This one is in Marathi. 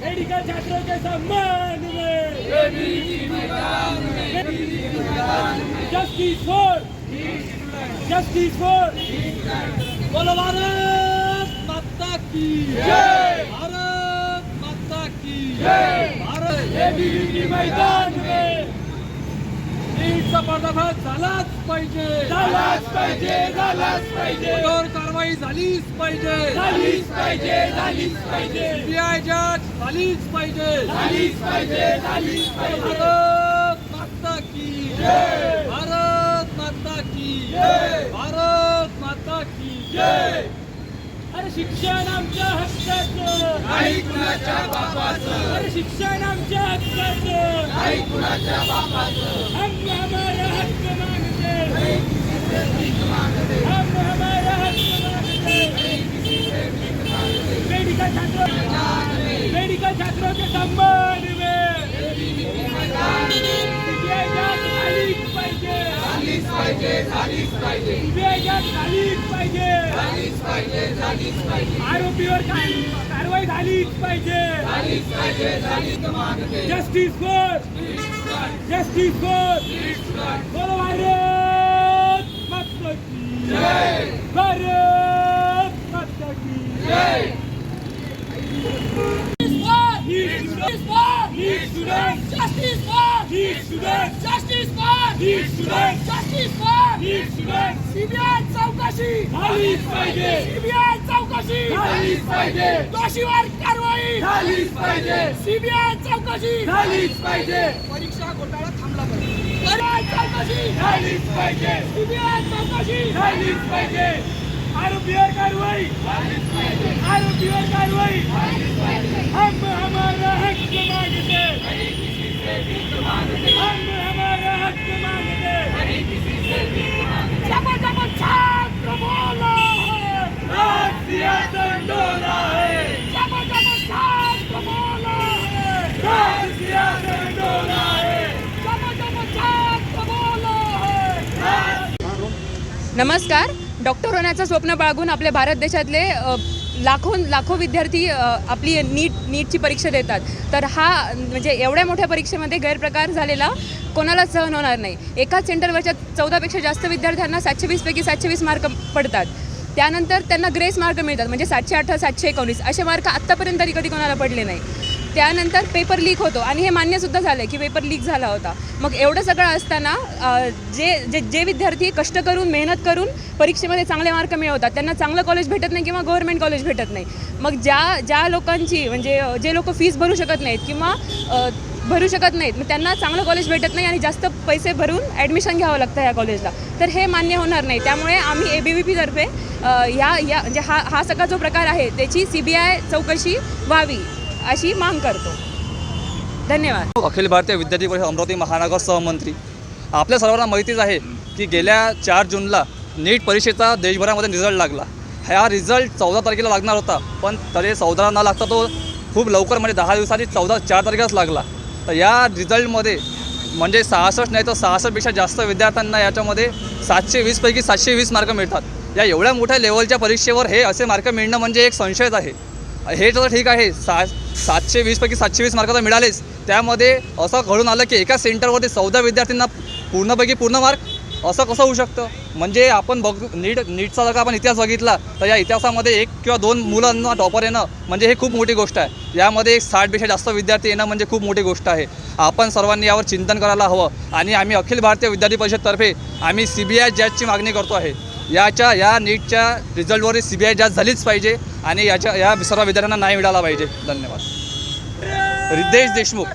मेडिकल छात्रों के सम्मान में जस्टिस फॉर जस्टिस फॉर बोलो भारत माता की जय भारत माता की जय भारत एबीवीपी मैदान में नीटचा पर्दाफाश झालाच पाहिजे. झालाच पाहिजे झालाच पाहिजे. कठोर कारवाई झालीच पाहिजे. झालीच पाहिजे झालीच पाहिजे. सीबीआय जज झालीच पाहिजे. झालीच पाहिजे झालीच पाहिजे भारत माता की जय भारत माता की जय भारत माता की जय अरे शिक्षण आमच्या हक्काचं. नाही कुणाच्या बापाचं? अरे शिक्षण आमच्या हक्काचं. नाही कुणाच्या बापाचं? हम हमारा हक मांगते हम हमारा हक मांगते मेडिकल छात्रों मेडिकल छात्रों के पाहिजे झालीच पाहिजे. झालीच पाहिजे. झालीच पाहिजे झालीच पाहिजे. आरोपीवर काय कारवाई झालीच पाहिजे. झालीच पाहिजे झालीच मागते. जस्टिस फॉर जस्टिस फॉर बोलो भारत माता की जय. भारत माता की जय. Justice for! NEET student Justice for! NEET student Justice for! CBI चौकशी! झालीच पाहिजे. सीबीआय चौकशी! झालीच पाहिजे. दोषीवर कारवाई! झालीच पाहिजे. सीबीआय चौकशी! झालीच पाहिजे. परीक्षा घोटाळा थांबला पाहिजे सीबीआय चौकशी! झालीच पाहिजे. सीबीआय चौकशी! झालीच पाहिजे. आरोपीवर कारवाई. आरोपीवर कारवाई हम हमारा हक मांगते हम हमारा हक मांगते जब जब छात्र बोलो राष्ट्रीय दंडोरा है जब जब छात्र बोलो राष्ट्रीय दंडोरा है जब जब छात्र बोलो नमस्कार. डॉक्टर होण्याचं स्वप्न बाळगून आपल्या भारत देशातले लाखो लाखो विद्यार्थी आपली नीट नीटची परीक्षा देतात. तर हा म्हणजे एवढ्या मोठ्या परीक्षेमध्ये गैरप्रकार झालेला कोणालाच सहन होणार नाही. एकाच सेंटरवरच्या चौदापेक्षा जास्त विद्यार्थ्यांना सातशे वीसपैकी सातशे वीस मार्क पडतात. त्यानंतर त्यांना ग्रेस मार्क मिळतात. म्हणजे सातशे अठरा सातशे एकोणीस असे मार्क आत्तापर्यंत तरी कधी कोणाला पडले नाही. त्यानंतर पेपर लीक होतो. आणि हे मान्यसुद्धा झालं की पेपर लीक झाला होता. मग एवढं सगळं असताना जे जे जे विद्यार्थी कष्ट करून मेहनत करून परीक्षेमध्ये चांगले मार्क मिळवतात त्यांना चांगलं कॉलेज भेटत नाही किंवा गव्हर्मेंट कॉलेज भेटत नाही. मग ज्या ज्या लोकांची म्हणजे जे लोक फीस भरू शकत नाहीत किंवा भरू शकत नाहीत मग त्यांना चांगलं कॉलेज भेटत नाही आणि जास्त पैसे भरून ॲडमिशन घ्यावं लागतं ह्या कॉलेजला तर हे मान्य होणार नाही. त्यामुळे आम्ही ए बी व्ही पीतर्फे ह्या या म्हणजे हा हा सगळा जो प्रकार आहे त्याची सी बी आय चौकशी व्हावी. अशी मांग करतो. धन्यवाद. अखिल भारतीय विद्यार्थी परिषद अमरावती महानगर सहमंत्री. आपल्या सर्वांना माहितीच आहे की गेल्या चार जूनला नीट परीक्षेचा देशभरामध्ये रिझल्ट लागला. हा रिझल्ट चौदा तारखेला लागणार होता पण तरी चौदाला न लागता तो खूप लवकर म्हणजे दहा दिवसांनी चौदा चार तारखेलाच लागला. तर या रिझल्टमध्ये म्हणजे सहासष्ट नाही तर सहासष्टपेक्षा जास्त विद्यार्थ्यांना याच्यामध्ये सातशे वीसपैकी सातशे वीस मार्क मिळतात. या एवढ्या मोठ्या लेवलच्या परीक्षेवर हे असे मार्क मिळणं म्हणजे एक संशयच आहे. हे तर ठीक आहे सहा सातशे वीसपैकी सातशे वीस मार्क तर मिळालेच. त्यामध्ये असं घडून आलं की एका सेंटरवरती चौदा विद्यार्थ्यांना पूर्णपैकी पूर्ण मार्क असं कसं होऊ शकतं? म्हणजे आपण बघ नीट नीटचा जर का आपण इतिहास बघितला तर या इतिहासामध्ये एक किंवा दोन मुलांना टॉपर येणं म्हणजे हे खूप मोठी गोष्ट आहे. यामध्ये एक साठपेक्षा जास्त विद्यार्थी येणं म्हणजे खूप मोठी गोष्ट आहे. आपण सर्वांनी यावर चिंतन करायला हवं. आणि आम्ही अखिल भारतीय विद्यार्थी परिषदतर्फे आम्ही सी बी आय जॅजची मागणी करतो आहे. याच्या या नीटच्या रिझल्टवर सी बी आय जास्त झालीच पाहिजे आणि याच्या या सर्व विद्यार्थ्यांना न्याय मिळाला पाहिजे. धन्यवाद. रिद्धेश देशमुख.